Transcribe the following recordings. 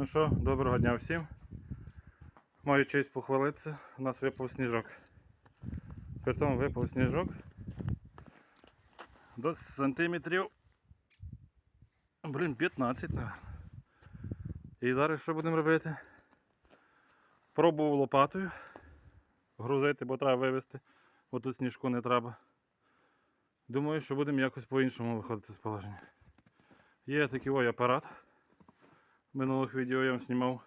Ну що, доброго дня всім. Маю честь похвалитися. У нас випав сніжок. Притом випав сніжок до сантиметрів. Блін, 15, мабуть. І зараз що будемо робити? Пробував лопатою. Грузити, бо треба вивезти, бо тут сніжку не треба. Думаю, що будемо якось по-іншому виходити з положення. Є такий ой апарат. Минулих відео я вам знімав.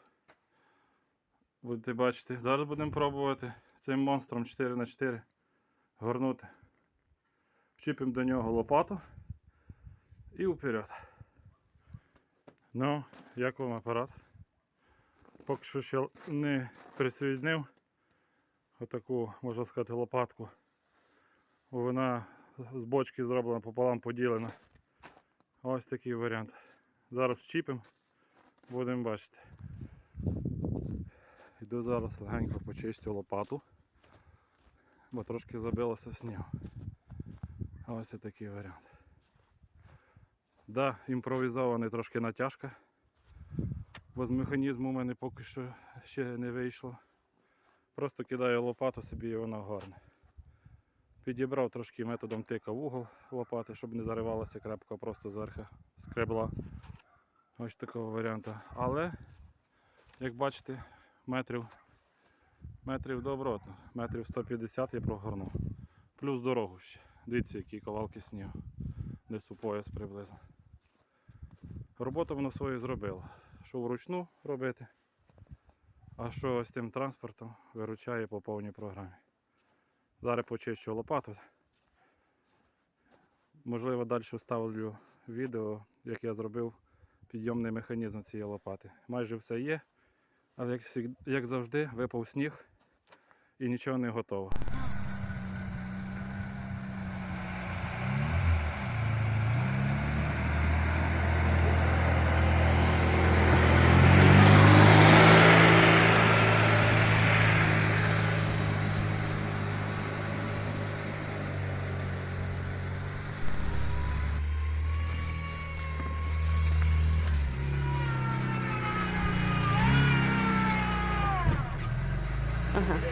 Будете бачити. Зараз будемо пробувати цим монстром 4х4 горнути. Вчіпимо до нього лопату і вперед. Ну, як вам апарат? Поки що ще не присоединив отаку, можна сказати, лопатку. Вона з бочки зроблена пополам поділена. Ось такий варіант. Зараз вчіпимо. Будемо бачити. Йду зараз легенько почистю лопату, бо трошки забилося снігу. А Ось такий варіант. Да, імпровізований трошки натяжка, бо з механізму у мене поки що ще не вийшло. Просто кидаю лопату собі і вона горне. Підібрав трошки методом тика в угол лопати, щоб не заривалася крепко, просто зверху скребла. Ось такого варіанту. Але, як бачите, метрів, метрів добротно. Метрів 150 я прогорнув. Плюс дорогу ще. Дивіться, які ковалки снігу. Десь у пояс приблизно. Роботу воно свою зробило. Що вручну робити, а що ось тим транспортом виручає по повній програмі. Зараз почищу лопату. Можливо, далі вставлю відео, як я зробив підйомний механізм цієї лопати. Майже все є, але як, завжди, випав сніг і нічого не готово. Ага.